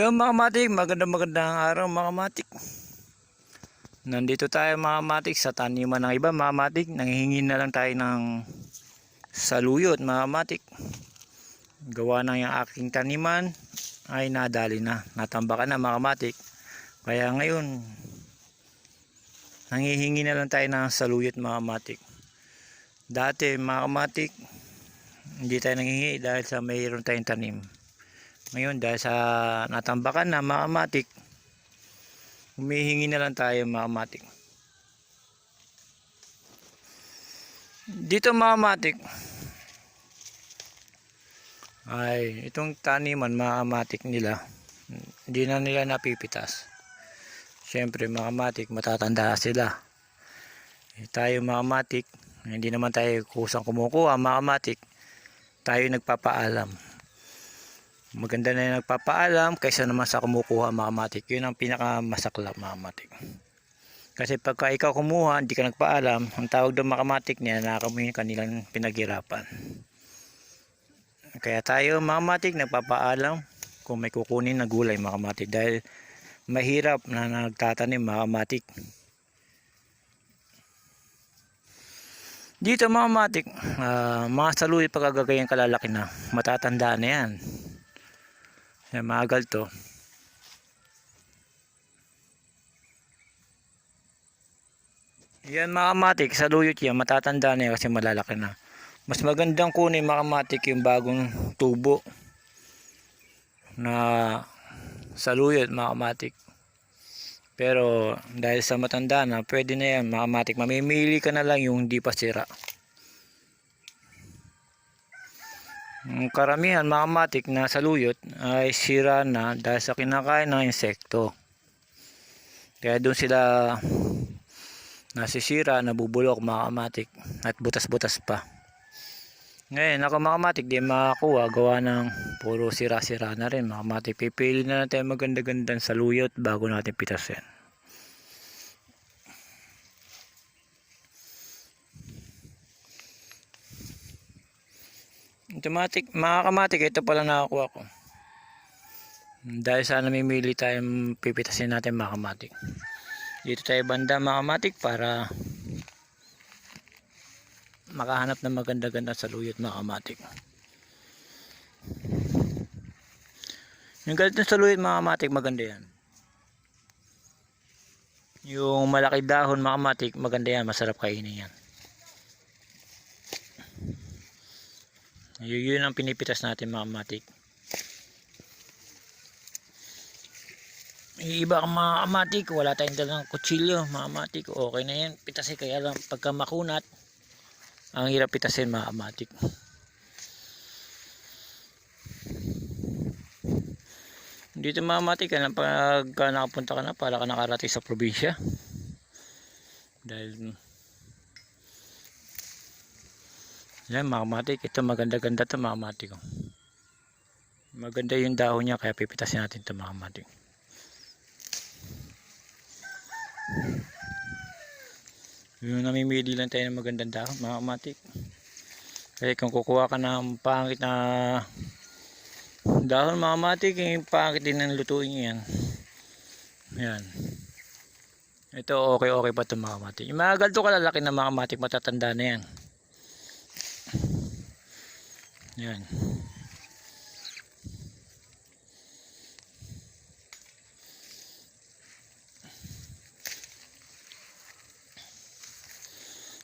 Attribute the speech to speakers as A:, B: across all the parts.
A: Yung mga matik, magandang magandang araw mga matik. Nandito tayo mga matik sa taniman ng iba mga matik. Nanghihingi na lang tayo ng saluyot mga matik. Gawa ng yung aking taniman ay nadali na. Natambakan na mga matik. Kaya ngayon, nanghihingi na lang tayo ng saluyot mga matik. Dati mga matik, hindi tayo nanghihingi dahil sa mayroon tayong tanim. Ngayon dahil sa natambakan na mga matik, humihingi na lang tayo mga matik. Dito mga matik, ay itong taniman mga matik nila, hindi na nila napipitas. Siyempre mga matik, matatanda sila. Eh, tayo mga matik, hindi naman tayo kusang kumukuha mga matik, tayo nagpapaalam maganda na yung nagpapaalam kaysa naman sa kumukuha mga matik. Yun ang pinakamasaklap mga matik. Kasi pagka ikaw kumuha hindi ka nagpaalam ang tawag doon mga matik niya nakakamuhin kanilang pinaghirapan. Kaya tayo mga matik nagpapaalam kung may kukunin na gulay mga matik. Dahil mahirap na nagtatanim mga matik. Dito mga matik ah, mga saluy pagkagagayan kalalaki na matatanda na yan yan, maagal to. Yan mga matik, sa luyot yan, matatanda na yan kasi malalaki na. Mas magandang kunin mga matik yung bagong tubo na sa luyot mga matik. Pero dahil sa matanda na, pwede na yan mga matik. Mamimili ka na lang yung hindi pa sira. Ang karamihan mga matik na saluyot ay sira na dahil sa kinakain ng insekto. Kaya doon sila nasisira, nabubulok mga matik at butas-butas pa. Ngayon, ako mga matik di makakuha gawa ng puro sira-sira na rin mga. Pipili na natin maganda-gandang saluyot bago natin pitasin. Automatic, mga kamatik, ito pala nakakuha ko. Dahil sa namimili tayong pipitasin natin mga kamatik. Dito tayo banda mga kamatik para makahanap ng maganda-ganda sa luyot mga kamatik. Yung ganito sa luyot mga maganda yan. Yung malaki dahon mga kamatik, maganda yan, masarap kainin yan. Yun, ang pinipitas natin mga matik. Iba ang mga amatik, wala tayong dalang kutsilyo, mga amatik, okay na yan. Pitasin kaya lang pagka makunat, ang hirap pitasin mga amatik. Dito mga amatik, ano, pagka nakapunta ka na, para ka nakarating sa probinsya. Dahil Yan mga matik. Ito maganda-ganda to mga matik. oh. Maganda yung dahon niya kaya pipitasin natin ito mga matik. Yung namimili lang tayo ng magandang dahon mga matik. Kasi kung kukuha ka ng pangit na dahon mga matik, yung pangit din ng lutuin yan. Yan. Ito okay okay pa ito mga matik. Yung mga ganito kalalaki na mga matik matatanda na yan. Yan.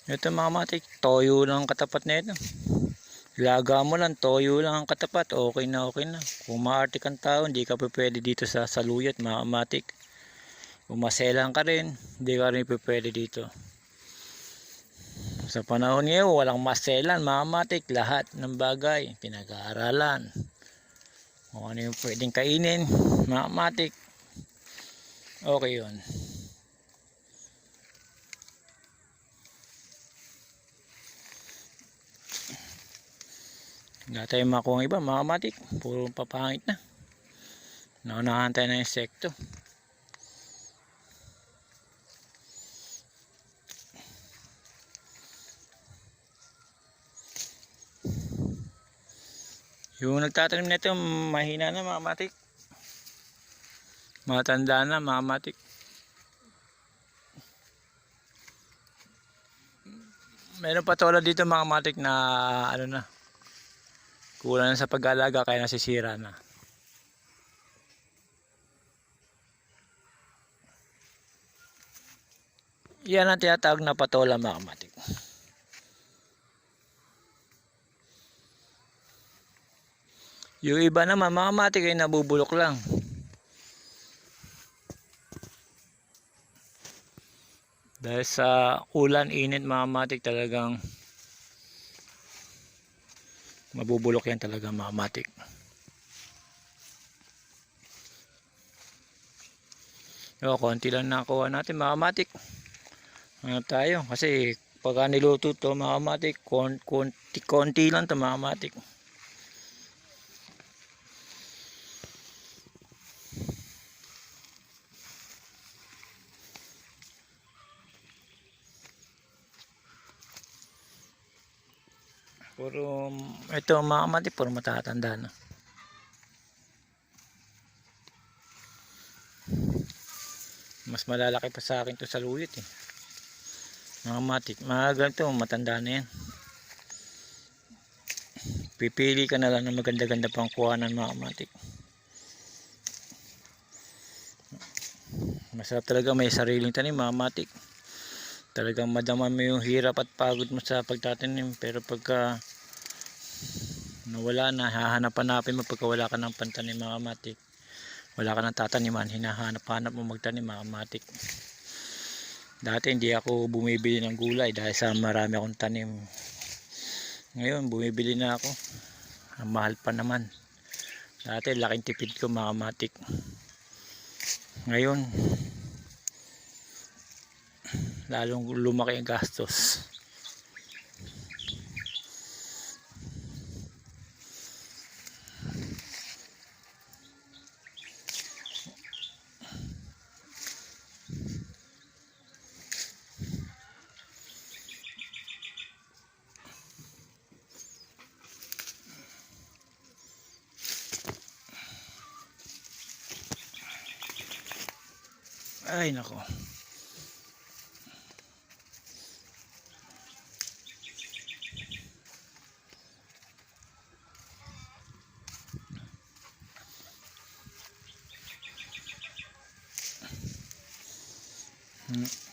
A: Ito mga matik, toyo lang ang katapat na ito. Ilaga mo lang, toyo lang ang katapat, okay na okay na. Kung maarte kang tao, hindi ka pa pwede dito sa saluyat mga matik. Kung maselan ka rin, hindi ka rin pwede dito. Sa panahon ngayon, walang maselan, mga matik, lahat ng bagay, pinag-aaralan. Kung ano yung pwedeng kainin, mga matik, okay yun. Wala tayong makuha ng iba, mga matik, puro papangit na. Naunahan tayo ng insekto. Yung nagtatanim nito, mahina na mga matik. Matanda na, mga matik. Meron pa tulad dito mga matik na ano na. Kulang na sa pag-alaga kaya nasisira na. Yan ang tinatawag na patola mga matik. Yung iba naman mga matik ay nabubulok lang. Dahil sa ulan, init, mga matik talagang mabubulok yan talaga mga matik. O, konti lang nakuha natin mga. Ano tayo? Kasi pagka niluto to mga matik, kon- konti, konti lang to mga matik. Puro, ito mga matik, puro matatanda na. Mas malalaki pa sa akin to sa luyot eh. Mga matik, mga ganito, matanda na yan. Pipili ka na lang ng maganda-ganda pang kuhanan mga matik. Masarap talaga may sariling tanim mga matik. Talagang madama mo yung hirap at pagod mo sa pagtatanim. Pero pagka nawala na, hahanap-hanapin mo pagka wala ka ng pantanim mga matik. Wala ka ng tataniman, hinahanap-hanap mo magtanim mga matik. Dati hindi ako bumibili ng gulay dahil sa marami akong tanim. Ngayon bumibili na ako. Ang mahal pa naman. Dati laking tipid ko mga matik. Ngayon lalong lumaki ang gastos. Ay nako.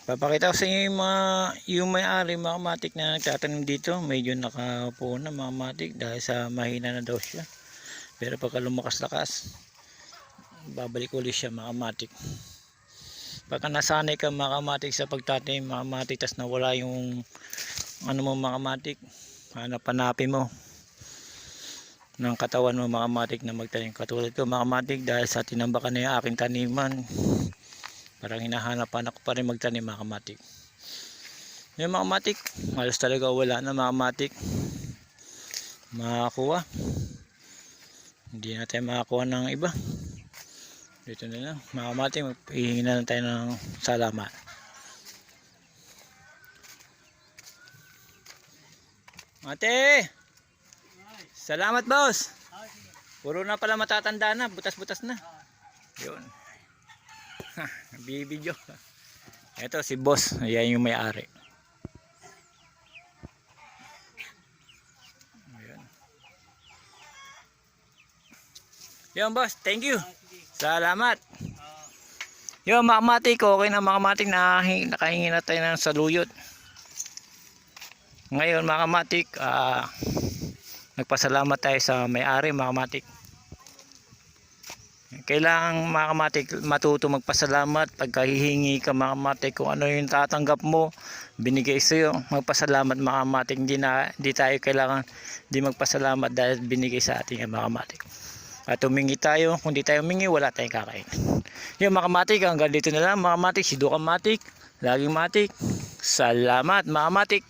A: Papakita ko sa inyo yung mga yung may-ari mga matik na nagtatanim dito. Medyo nakapo na mga matik dahil sa mahina na daw siya. Pero pagka lumakas-lakas, babalik ulit siya mga matik. Pagka nasanay ka mga matik sa pagtatanim mga matik tas nawala yung ano mo mga matik, hanap-hanapin mo ng katawan mo mga matik na magtanim. Katulad ko mga matik dahil sa tinambakan na yung aking taniman parang hinahanap-hanap ko pa rin magtanim mga kamatik. Yung mga kamatik halos talaga wala na mga kamatik. Makakuha. Hindi na tayo makakuha ng iba dito na lang mga kamatik hihingi na lang tayo ng salamat ate salamat boss puro na pala matatanda na butas-butas na yun Bibidyo. Ito si boss. Ayan yung may-ari. Ayan. Yun boss. Thank you. Salamat. Yun mga matik. Okay na mga matik. Nakahingi, na tayo ng saluyot. Ngayon mga matik. ah nagpasalamat tayo sa may-ari mga kailangan mga kamatik matuto magpasalamat pagka hihingi ka mga kamatik kung ano yung tatanggap mo binigay sa iyo magpasalamat mga kamatik hindi, na, hindi tayo kailangan hindi magpasalamat dahil binigay sa ating mga kamatik at humingi tayo. Kung di tayo humingi wala tayong kakain. Yung mga kamatik hanggang dito na lang. Mga kamatik si Duka Matik laging matik. Salamat mga kamatik